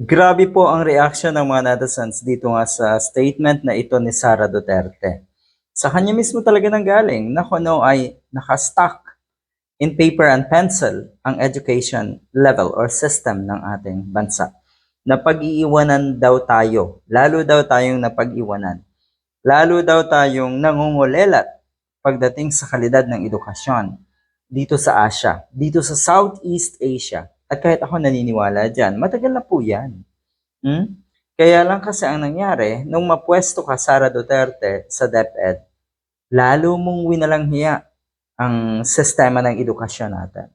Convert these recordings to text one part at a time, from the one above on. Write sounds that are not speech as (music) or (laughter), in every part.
Grabe po ang reaction ng mga netizens dito nga sa statement na ito ni Sara Duterte. Sa kanya mismo talaga nang galing na kung ano ay nakastock in paper and pencil ang education level or system ng ating bansa. Na pag-iiwanan daw tayo, lalo daw tayong napag-iwanan. Lalo daw tayong nangungulelat pagdating sa kalidad ng edukasyon dito sa Asia, dito sa Southeast Asia. At kahit ako naniniwala dyan, matagal na po yan. Hmm? Kaya lang kasi ang nangyari, nung mapwesto ka Sara Duterte sa DepEd, lalo mong winalanghiya ang sistema ng edukasyon natin.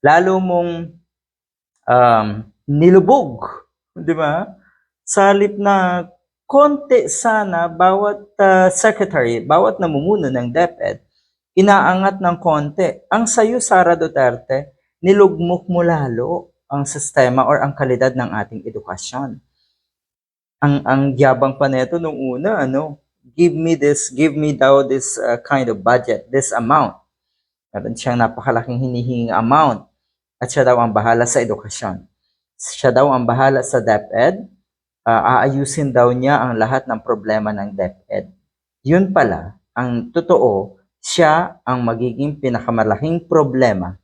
Lalo mong um, nilubog, di ba? Sa halip na konti sana bawat uh, secretary, bawat namumuno ng DepEd, inaangat ng konti. Ang sayo, Sara Duterte, nilugmok mo lalo ang sistema or ang kalidad ng ating edukasyon. Ang ang yabang pa nito nung una, ano, give me this, give me daw this uh, kind of budget, this amount. Meron siyang napakalaking hinihinging amount at siya daw ang bahala sa edukasyon. Siya daw ang bahala sa DepEd, uh, aayusin daw niya ang lahat ng problema ng DepEd. Yun pala, ang totoo, siya ang magiging pinakamalaking problema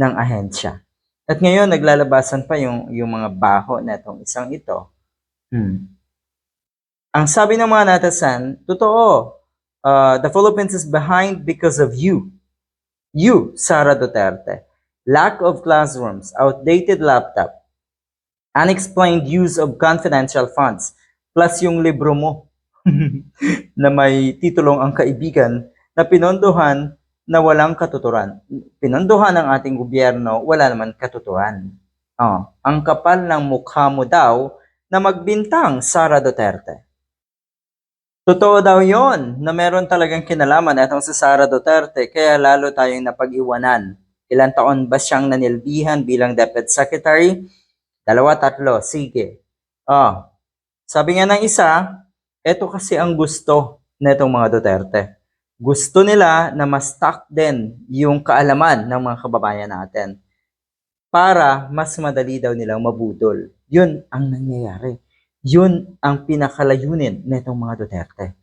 ng ahensya. At ngayon, naglalabasan pa yung, yung mga baho na itong isang ito. Hmm. Ang sabi ng mga natasan, totoo, uh, the Philippines is behind because of you. You, Sara Duterte. Lack of classrooms, outdated laptop, unexplained use of confidential funds, plus yung libro mo (laughs) na may titulong ang kaibigan na pinondohan na walang katuturan. Pinondohan ng ating gobyerno, wala naman katuturan. Oh, ang kapal ng mukha mo daw na magbintang Sara Duterte. Totoo daw yon na meron talagang kinalaman itong si Sara Duterte kaya lalo tayong napag-iwanan. Ilan taon ba siyang nanilbihan bilang DepEd Secretary? Dalawa, tatlo, sige. Oh, sabi nga ng isa, eto kasi ang gusto netong mga Duterte. Gusto nila na ma-stock din yung kaalaman ng mga kababayan natin para mas madali daw nilang mabudol. Yun ang nangyayari. Yun ang pinakalayunin netong mga Duterte.